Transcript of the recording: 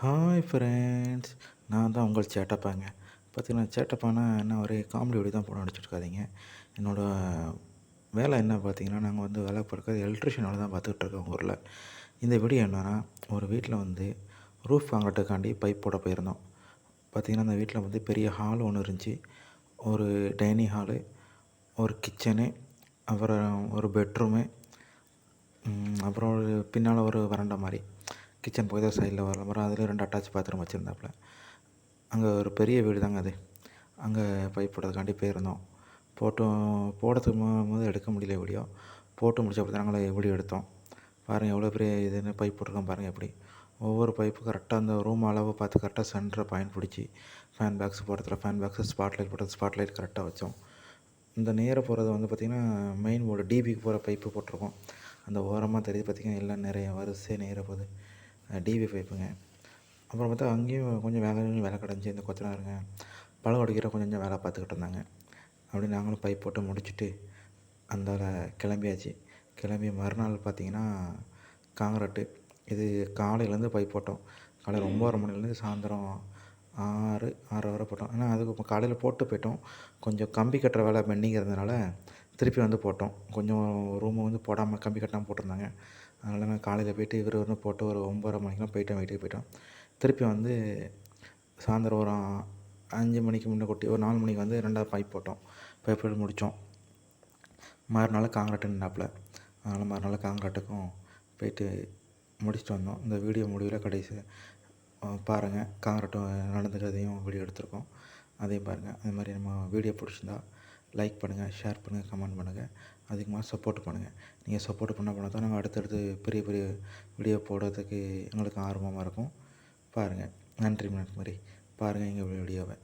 Hi friends நான் தான் உங்கள் சேட்டப்பாங்க. பார்த்தீங்கன்னா சேட்டப்பானா என்ன ஒரே காமெடி வீடியோ தான் போட நடிச்சிருக்காதீங்க என்னோடய வேலை என்ன பார்த்தீங்கன்னா நாங்கள் வந்து வேலை பார்க்கறது எலக்ட்ரிஷியன் வேலை தான் பார்த்துக்கிட்டு இருக்கோம் ஊரில். இந்த வீடியோ என்னென்னா ஒரு வீட்டில் வந்து ரூஃப் வாங்கறதுக்காண்டி பைப் போட போயிருந்தோம். பார்த்தீங்கன்னா அந்த வீட்டில் வந்து பெரிய ஹால் ஒன்று இருந்துச்சு. ஒரு டைனிங் ஹாலு ஒரு கிச்சனு அப்புறம் ஒரு பெட்ரூமு அப்புறம் ஒரு பின்னால் ஒரு வறண்ட மாதிரி. கிச்சன் போய் தான் சைடில் வர மாதிரி அதில் ரெண்டு அட்டாச் பாத்ரூம் வச்சுருந்தாப்புல. அங்கே ஒரு பெரிய வீடு தாங்க அது. அங்கே பைப் போடுறதுக்காண்டி போயிருந்தோம். போட்டோம் போடுறதுக்கு போது எடுக்க முடியல வீடியோ போட்டு முடிச்ச அப்புறம் நாங்கள் வீடியோ எடுத்தோம். பாருங்கள் எவ்வளோ பெரிய இதுன்னு பைப் போட்டிருக்கோம் பாருங்கள் எப்படி. ஒவ்வொரு பைப்பு கரெக்டாக அந்த ரூம் அளவு பார்த்து கரெக்டாக சென்டரை பாயிண்ட் பிடிச்சி ஃபேன் பாக்ஸ் போடுறதுல ஃபேன் பாக்ஸு ஸ்பாட் லைட் போடுறது ஸ்பாட் லைட் கரெக்டாக வச்சோம். இந்த நேராக போகிறது வந்து பார்த்திங்கன்னா மெயின் போர்டு டிபிக்கு போகிற பைப்பு போட்டிருக்கோம். அந்த ஓரமாக தெரியுது பார்த்திங்கன்னா எல்லாம் நிறைய வரிசையாக நேராக போகுது. டிபி பைப்புங்க அப்புறம் பார்த்தா அங்கேயும் கொஞ்சம் வேலை வேலை கிடஞ்சி இந்த கொத்தனாருங்க. பழம் உடைக்கிற கொஞ்சம் கொஞ்சம் வேலை பார்த்துக்கிட்டு இருந்தாங்க. அப்படி நாங்களும் பைப் போட்டு முடிச்சுட்டு அந்த கிளம்பியாச்சு. கிளம்பி மறுநாள் பார்த்திங்கன்னா காங்கிரட்டு. இது காலையிலேருந்து பைப் போட்டோம். காலையில் ஒம்பது மணிலேருந்து சாயந்தரம் ஆறு ஆறு வரை போட்டோம். ஆனால் அதுக்கு காலையில் போட்டு போயிட்டோம். கொஞ்சம் கம்பி கட்டுற வேலை பெண்டிங் இருந்ததுனால திருப்பி வந்து போட்டோம். கொஞ்சம் ரூமை வந்து போடாமல் கம்பி கட்டாமல் போட்டிருந்தாங்க. அதனால் நான் காலையில் போயிட்டு இவர் ஒன்று போட்டு ஒரு ஒம்பரை மணிக்கெலாம் போயிட்டோம் வீட்டுக்கு போயிட்டோம். திருப்பி வந்து சாயந்தரம் ஒரு அஞ்சு மணிக்கு முன்னே கொட்டி ஒரு நாலு மணிக்கு வந்து ரெண்டாவது பைப் போட்டோம். பைப் போட்டு முடித்தோம் மறுநாள் காங்கிரட்டு நின்னாப்புல. அதனால் மறுநாள் காங்கிரட்டுக்கும் போயிட்டு முடிச்சுட்டு வந்தோம். இந்த வீடியோ முடிவில் கடைசி பாருங்கள் காங்கிரட்டும் நடந்துக்கிறதையும் வீடியோ எடுத்திருக்கோம். அதையும் பாருங்கள் அது மாதிரி நம்ம வீடியோ பிடிச்சிருந்தா லைக் பண்ணுங்கள் ஷேர் பண்ணுங்கள் கமெண்ட் பண்ணுங்கள் அதிகமாக சப்போர்ட் பண்ணுங்கள் நீங்கள் சப்போர்ட் பண்ண பண்ண தான் நாங்கள் அடுத்தடுத்து பெரிய பெரிய வீடியோ போடுறதுக்கு எங்களுக்கு ஆர்வமாக இருக்கும். பாருங்கள் நன்றி மாதிரி பாருங்கள் எங்கள் வீடியோவை